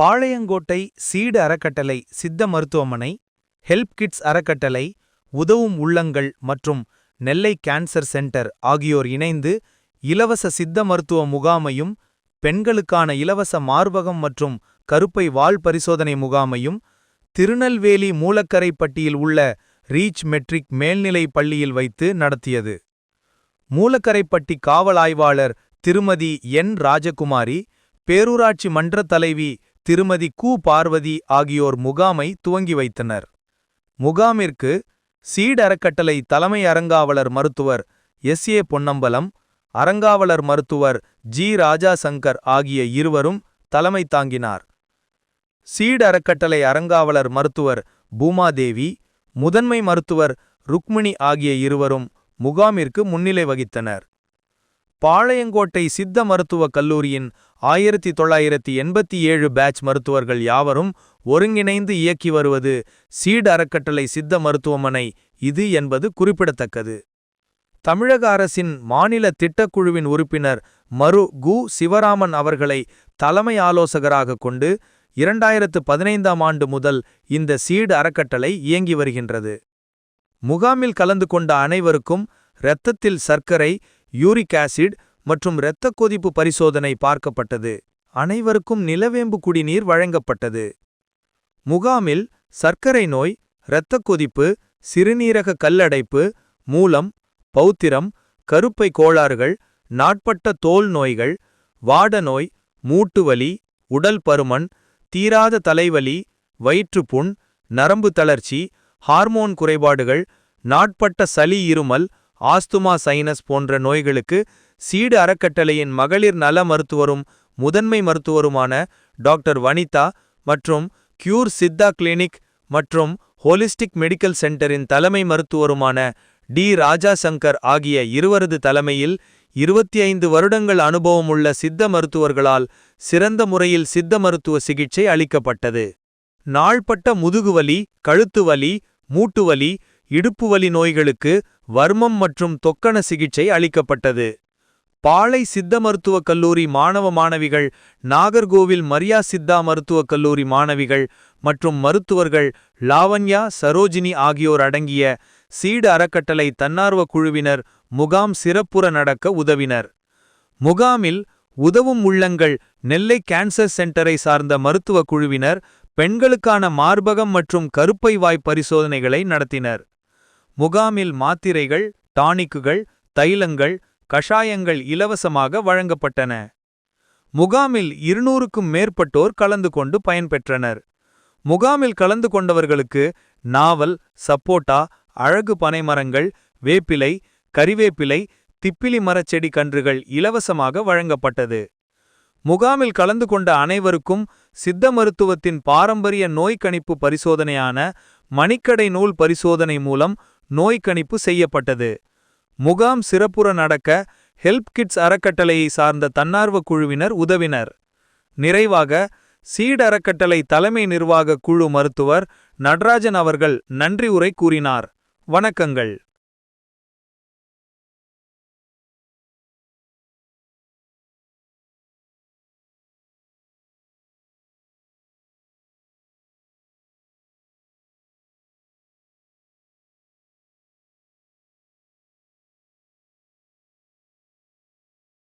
Palayamkottai seed அறக்கட்டளை சித்த மருத்துவமனை ஹெல்ப் கிட்ஸ் அறக்கட்டளை உதவும் உள்ளங்கள் மற்றும் நெல்லை கேன்சர் சென்டர் ஆகியோர் இணைந்து இலவச சித்த மருத்துவ முகாமையும் பெண்களுக்கான இலவச மார்பகம் மற்றும் கருப்பை வால் பரிசோதனை முகாமையும் திருநெல்வேலி மூலக்கரைப்பட்டியில் உள்ள ரீச் மெட்ரிக் மேல்நிலை பள்ளியில் வைத்து நடத்தியது. மூலக்கரைப்பட்டி காவல் ஆய்வாளர் திருமதி என். ராஜகுமாரி பேரூராட்சி மன்ற தலைவி திருமதி கு. பார்வதி ஆகியோர் முகாமை துவங்கி வைத்தனர். முகாமிற்கு சீட் அறக்கட்டளை தலைமை அறங்காவலர் மருத்துவர் எஸ். ஏ. பொன்னம்பலம் அறங்காவலர் மருத்துவர் ஜி. ராஜா சங்கர் ஆகிய இருவரும் தலைமை தாங்கினார். சீட் அறக்கட்டளை அறங்காவலர் மருத்துவர் பூமாதேவி முதன்மை மருத்துவர் ருக்மிணி ஆகிய இருவரும் முகாமிற்கு முன்னிலை வகித்தனர். பாளையங்கோட்டை சித்த மருத்துவக் கல்லூரியின் ஆயிரத்தி தொள்ளாயிரத்தி எண்பத்தி ஏழு பேட்ச் மருத்துவர்கள் யாவரும் ஒருங்கிணைந்து இயக்கி வருவது சீட் அறக்கட்டளை சித்த மருத்துவமனை. இது என்பது குறிப்பிடத்தக்கது. தமிழக அரசின் மாநில திட்டக்குழுவின் உறுப்பினர் மரு. கு. சிவராமன் அவர்களை தலைமை ஆலோசகராக கொண்டு இரண்டாயிரத்து பதினைந்தாம் ஆண்டு முதல் இந்த சீடு அறக்கட்டளை இயங்கி வருகின்றது. முகாமில் கலந்து கொண்ட அனைவருக்கும் இரத்தத்தில் சர்க்கரை யூரிக் ஆசிட் மற்றும் இரத்த கொதிப்பு பரிசோதனை பார்க்கப்பட்டது. அனைவருக்கும் நிலவேம்பு குடிநீர் வழங்கப்பட்டது. முகாமில் சர்க்கரை நோய் இரத்த கொதிப்பு சிறுநீரக கல்லடைப்பு மூலம் பௌத்திரம் கருப்பை கோளாறுகள் நாட்பட்ட தோல் நோய்கள் வாட நோய் மூட்டுவலி உடல் பருமன் தீராத தலைவலி வயிற்றுப்புண் நரம்பு தளர்ச்சி ஹார்மோன் குறைபாடுகள் நாட்பட்ட சளி இருமல் ஆஸ்துமா சைனஸ் போன்ற நோய்களுக்கு சீடு அறக்கட்டளையின் மகளிர் நல மருத்துவரும் முதன்மை மருத்துவருமான டாக்டர் வனிதா மற்றும் கியூர் சித்தா கிளினிக் மற்றும் ஹோலிஸ்டிக் மெடிக்கல் சென்டரின் தலைமை மருத்துவருமான டி. ராஜா சங்கர் ஆகிய இருவரது தலைமையில் இருபத்தி ஐந்து வருடங்கள் அனுபவமுள்ள சித்த மருத்துவர்களால் சிறந்த முறையில் சித்த மருத்துவ சிகிச்சை அளிக்கப்பட்டது. நாள்பட்ட முதுகுவலி கழுத்துவலி மூட்டுவலி இடுப்புவலி நோய்களுக்கு வர்மம் மற்றும் தொக்கண சிகிச்சை அளிக்கப்பட்டது. பாளை சித்த மருத்துவக் கல்லூரி மாணவ மாணவிகள் நாகர்கோவில் மரியா சித்தா மருத்துவக் கல்லூரி மாணவிகள் மற்றும் மருத்துவர்கள் லாவண்யா சரோஜினி ஆகியோர் அடங்கிய சீடு அறக்கட்டளை தன்னார்வ குழுவினர் முகாம் சிறப்புற நடக்க உதவினர். முகாமில் உதவும் உள்ளங்கள் நெல்லை கேன்சர் சென்டரை சார்ந்த மருத்துவ குழுவினர் பெண்களுக்கான மார்பகம் மற்றும் கருப்பை வாய் பரிசோதனைகளை நடத்தினர். முகாமில் மாத்திரைகள் டானிக்குகள் தைலங்கள் கஷாயங்கள் இலவசமாக வழங்கப்பட்டன. முகாமில் இருநூறுக்கும் மேற்பட்டோர் கலந்து கொண்டு பயன்பெற்றனர். முகாமில் கலந்து கொண்டவர்களுக்கு நாவல் சப்போட்டா அழகு பனைமரங்கள் வேப்பிலை கறிவேப்பிலை திப்பிலி மரச்செடி கன்றுகள் இலவசமாக வழங்கப்பட்டது. முகாமில் கலந்து கொண்ட அனைவருக்கும் சித்த மருத்துவத்தின் பாரம்பரிய நோய்க்கணிப்பு பரிசோதனையான மணிக்கடை நூல் பரிசோதனை மூலம் நோய் கணிப்பு செய்யப்பட்டது. முகாம் சிறப்புற நடக்க ஹெல்ப் கிட்ஸ் அறக்கட்டளையை சார்ந்த தன்னார்வ குழுவினர் உதவினர். நிறைவாக சீட் அறக்கட்டளை தலைமை நிர்வாக குழு மருத்துவர் நடராஜன் அவர்கள் நன்றி உரை கூறினார். வணக்கங்கள்.